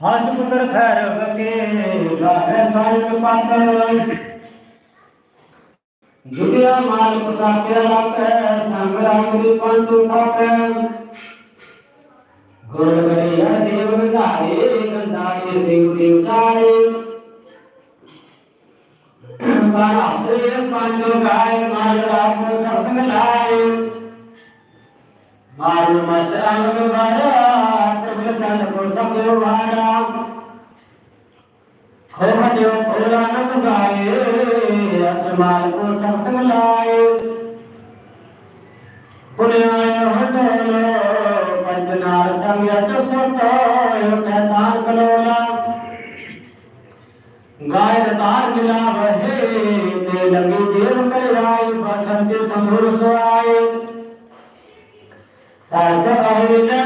ਹਸ ਪੁੱਤਰ ਖੈਰ ਬਕੇ ਗਾਵੇ ਗਾਇ ਪੰਤ ਜੁਗਿਆ ਮਾਲ ਪਸਾਕਿਆ ਰੱਖੈ, ਸੰਗ ਰਾਮ ਦੀ ਪੰਜ ਉਠਾਵੇ ਗੁਰ ਕਰਿਆ ਦੇਵ ਵਿਧਾਰੇ ਗੰਧਾਰੇ ਸਿੰਘ ਦੀ ਉਚਾਰੇ। ਬਾਰਾਤੇ ਪੰਜ ਗਾਏ, ਮਾਲ ਰਾਮ ਸਤਿ ਲਾਏ। ਮਾਰੂ ਮਸ ਅੰਗ ਵਾਰਾ ध्यान गोसा देव भाड़ा खोह देव भोला नत गाए असमाल को सत्संग लाए पुण्याय हटोल पंचनार संग यत सतोय कहतार कलोला गाय रतार मिला वहे ते लगी देव कर जाए बसंत संभुर सो आए। सरस अहिर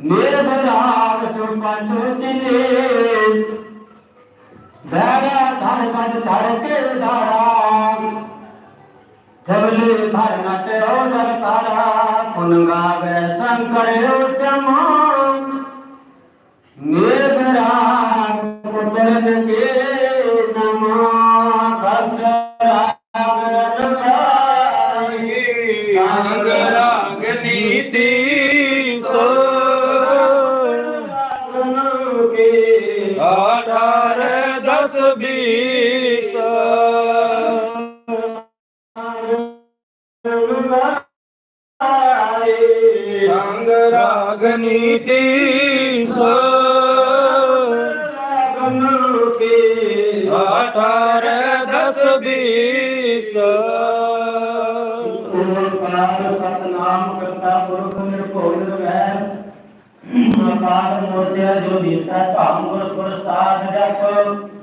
निर्भराग सुपन चिले धरा धर बन धर के धरा धवले धर नट ओदर तारा पुन गावे शंकर ओ श्यामा निर्भराग पुत्र के नमा, कष्ट राग राग नीति। ਦਸ ਬੀਸ। ਸੰਗ ਰਾਗ ਨੀਤੀ ਸੋ। ਅਠਾਰ ਦਸ ਬੀਸ। ਓੰਕਾਰ ਸਤਨਾਮ ਕਰਤਾ ਪੁਰਖ ਨਿਰਭਉ ਨਿਰਵੈਰ ਅਕਾਲ ਮੂਰਤਿ ਜੋ ਦੀਸਾ ਧਾਮ ਗੁਰ ਪ੍ਰਸਾਦ ਜਪ।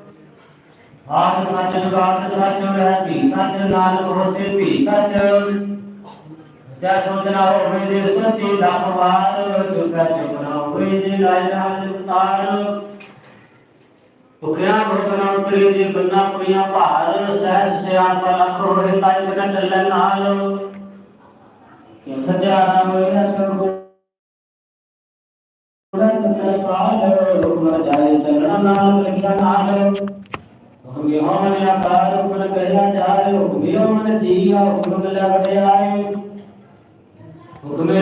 ਆਦ ਸੱਚ ਜੁਗਾਦ ਸੱਚ ਹੈ ਵੀ ਸੱਚ ਨਾਨਕ ਹੋਸੇ ਵੀ ਸੱਚ ਜੈ ਸੋਚਣਾ ਹੋਵੇ ਜੇ ਸੱਚੀ ਲੱਖ ਵਾਰ ਚੁਕਾ ਚੁਕਣਾ ਹੋਵੇ ਜੇ ਲਾਇ ਨਾਲ ਉਤਾਰ ਭੁਖਿਆ ਗੁਰਗਨਾ ਉਤਰੀ ਜੀ ਬੰਨਾ ਪੁਰੀਆਂ ਭਾਰ, ਸਹਿਜ ਸਿਆਣਪਾ ਲੱਖ ਹੋਏ ਤਾਈ ਤਨ ਚੱਲੇ ਨਾਲ। ਕਿ ਸਜਿਆ ਹੋਇਆ ਸਭ ਗੁਰਤ ਸਾਲ ਹੁਕਮ ਜਾਏ ਚੱਲਣਾ ਨਾਲ ਲਿਖਿਆ ਨਾਲ। हम यहाँ मन या पार मन कहना चाह रहे हो। हम मन जी या हुक्म लग रहे आए हुक्म